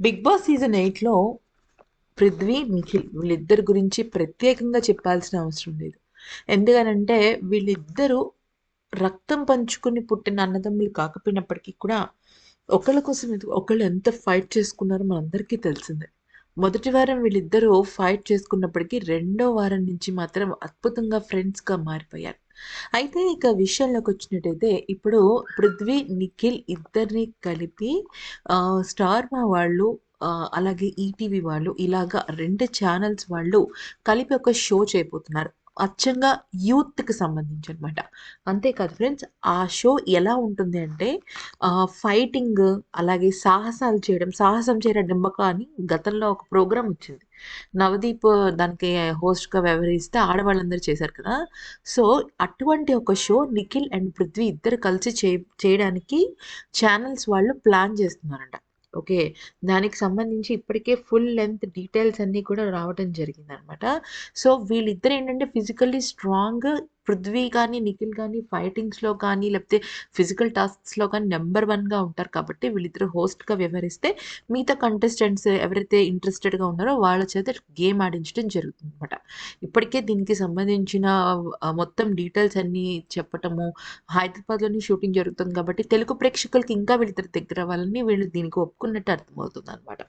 Big boss season ఎయిట్లో పృథ్వీ నిఖిల్ వీళ్ళిద్దరి గురించి ప్రత్యేకంగా చెప్పాల్సిన అవసరం లేదు. ఎందుకనంటే వీళ్ళిద్దరూ రక్తం పంచుకుని పుట్టిన అన్నదమ్ములు కాకపోయినప్పటికీ కూడా ఒకళ్ళ కోసం ఒకళ్ళు ఎంత ఫైట్ చేసుకున్నారో మనందరికీ తెలిసిందే. మొదటి వారం వీళ్ళిద్దరూ ఫైట్ చేసుకున్నప్పటికీ రెండో వారం నుంచి మాత్రం అద్భుతంగా ఫ్రెండ్స్గా మారిపోయారు. అయితే ఇక విషయంలోకి వచ్చినట్టయితే ఇప్పుడు పృథ్వీ నిఖిల్ ఇద్దరిని కలిపి ఆ, స్టార్ మా వాళ్ళు ఆ, అలాగే ఈటీవీ వాళ్ళు ఇలాగా రెండు ఛానల్స్ వాళ్ళు కలిపి ఒక షో చేయబోతున్నారు అచ్చంగా యూత్కి సంబంధించి అనమాట అంతేకాదు ఫ్రెండ్స్ ఆ షో ఎలా ఉంటుంది అంటే ఫైటింగ్ అలాగే సాహసాలు చేయడం సాహసం చేయడం డింబక అని గతంలో ఒక ప్రోగ్రామ్ వచ్చింది. నవదీప్ దానికి హోస్ట్గా వ్యవహరిస్తే ఆడవాళ్ళందరూ చేశారు కదా. సో అటువంటి ఒక షో నిఖిల్ అండ్ పృథ్వీ ఇద్దరు కలిసి చే చేయడానికి ఛానల్స్ వాళ్ళు ప్లాన్ చేస్తున్నారంట. ఓకే. దానికి సంబంధించి ఇప్పటికే ఫుల్ లెంత్ డీటెయిల్స్ అన్నీ కూడా రావడం జరిగిందనమాట. సో వీళ్ళిద్దరు ఏంటంటే ఫిజికల్లీ స్ట్రాంగ్ పృథ్వీ కానీ నిఖిల్ కానీ ఫైటింగ్స్లో కానీ లేకపోతే ఫిజికల్ టాస్క్స్లో కానీ నెంబర్ వన్గా ఉంటారు కాబట్టి వీళ్ళిద్దరు హోస్ట్గా వ్యవహరిస్తే మిగతా కంటెస్టెంట్స్ ఎవరైతే ఇంట్రెస్టెడ్గా ఉన్నారో వాళ్ళ చేత గేమ్ ఆడించడం జరుగుతుంది అనమాట ఇప్పటికే దీనికి సంబంధించిన మొత్తం డీటెయిల్స్ అన్నీ చెప్పటము హైదరాబాద్లోని షూటింగ్ జరుగుతుంది కాబట్టి తెలుగు ప్రేక్షకులకి ఇంకా వీళ్ళిద్దరు దగ్గర అవ్వాలని వీళ్ళు దీనికి ఒప్పుకున్నట్టు అర్థమవుతుంది అనమాట